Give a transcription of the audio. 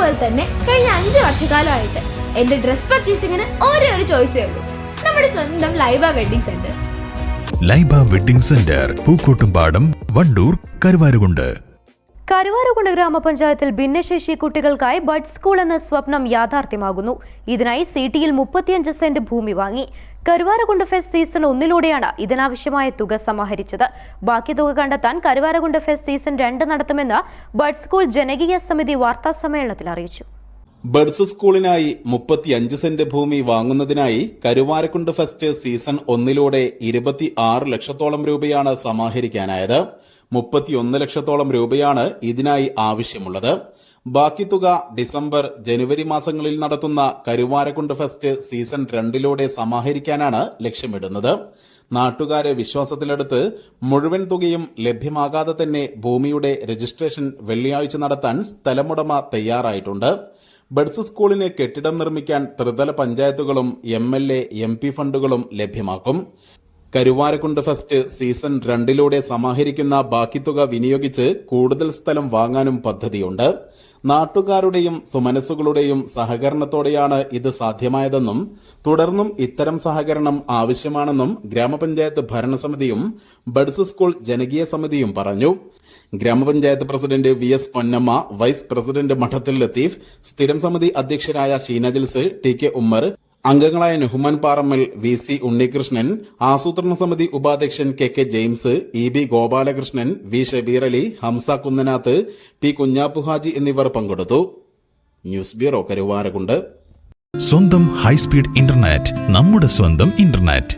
പോലെ തന്നെ കഴിഞ്ഞ അഞ്ച് വർഷക്കാലമായിട്ട് എന്റെ ഡ്രസ് പർച്ചേസിങ്ങിന് ഒരേ ഒരു ചോയ്സേ ഉള്ളൂ. നമ്മുടെ സ്വന്തം Laiba wedding centre Laiba wedding centre Pookkottumpadam Wandoor Karuvarukundu. Karuvarukundu ഗ്രാമപഞ്ചായത്തിൽ ഭിന്നശേഷി കുട്ടികൾക്കായി ബഡ് സ്കൂൾ എന്ന സ്വപ്നം യാഥാർത്ഥ്യമാകുന്നു. ഇതിനായി സിറ്റിയിൽ മുപ്പത്തിയഞ്ച് സെന്റ് ഭൂമി വാങ്ങി. കരുവാരകുണ്ട് ഫെസ്റ്റ് സീസൺ ഒന്നിലൂടെയാണ് ഇതിനാവശ്യമായ തുക സമാഹരിച്ചത്. ബാക്കി തുക കണ്ടെത്താൻ കരുവാരകുണ്ട് ഫെസ്റ്റ് സീസൺ രണ്ട് നടത്തുമെന്ന് ബഡ് സ്കൂൾ ജനകീയ സമിതി വാർത്താ സമ്മേളനത്തിൽ അറിയിച്ചു. ബഡ്സ് സ്കൂളിനായി മുപ്പത്തിയഞ്ച് സെന്റ് ഭൂമി വാങ്ങുന്നതിനായി കരുവാരക്കുണ്ട് ഫെസ്റ്റ് സീസൺ ഒന്നിലൂടെ ഇരുപത്തി ആറ് ലക്ഷത്തോളം രൂപയാണ് സമാഹരിക്കാനായത്. മുപ്പത്തിയൊന്ന് ലക്ഷത്തോളം രൂപയാണ് ഇതിനായി ആവശ്യമുള്ളത്. ബാക്കി തുക ഡിസംബർ ജനുവരി മാസങ്ങളിൽ നടത്തുന്ന കരുവാരക്കുണ്ട് ഫെസ്റ്റ് സീസൺ രണ്ടിലൂടെ സമാഹരിക്കാനാണ് ലക്ഷ്യമിടുന്നത്. നാട്ടുകാരെ വിശ്വാസത്തിലെടുത്ത് മുഴുവൻ തുകയും ലഭ്യമാകാതെ തന്നെ ഭൂമിയുടെ രജിസ്ട്രേഷൻ വെള്ളിയാഴ്ച നടത്താൻ സ്ഥലമുടമ തയ്യാറായിട്ടുണ്ട്. ബഡ്സ് സ്കൂളിന് കെട്ടിടം നിർമ്മിക്കാൻ ത്രിതല പഞ്ചായത്തുകളും M L A M P ഫണ്ടുകളും ലഭ്യമാക്കും. കരുവാരക്കുണ്ട് ഫെസ്റ്റ് സീസൺ രണ്ടിലൂടെ സമാഹരിക്കുന്ന ബാക്കി തുക വിനിയോഗിച്ച് കൂടുതൽ സ്ഥലം വാങ്ങാനും പദ്ധതിയുണ്ട്. നാട്ടുകാരുടെയും സുമനസ്സുകളുടെയും സഹകരണത്തോടെയാണ് ഇത് സാധ്യമായതെന്നും തുടർന്നും ഇത്തരം സഹകരണം ആവശ്യമാണെന്നും ഗ്രാമപഞ്ചായത്ത് ഭരണസമിതിയും ബഡ്സ് സ്കൂൾ ജനകീയ സമിതിയും പറഞ്ഞു. Grama panchayat president V S Ponnamma vice president Madathil Latheef സ്ഥിരം സമിതി അധ്യക്ഷരായ ഷീന ജിൽസ് ടി കെ ഉമ്മർ അംഗങ്ങളായ നുഹ്മാൻ പാറമ്മൽ വി സി ഉണ്ണികൃഷ്ണൻ ആസൂത്രണ സമിതി ഉപാധ്യക്ഷൻ K K James E B Gopalakrishnan V Shabeer Ali Hamsa Kunnanath P Kunjappuhaji എന്നിവർ പങ്കെടുത്തു. News bureau Karuvarakundu. സ്വന്തം ഹൈസ്പീഡ് ഇന്റർനെറ്റ് നമ്മുടെ സ്വന്തം ഇന്റർനെറ്റ്.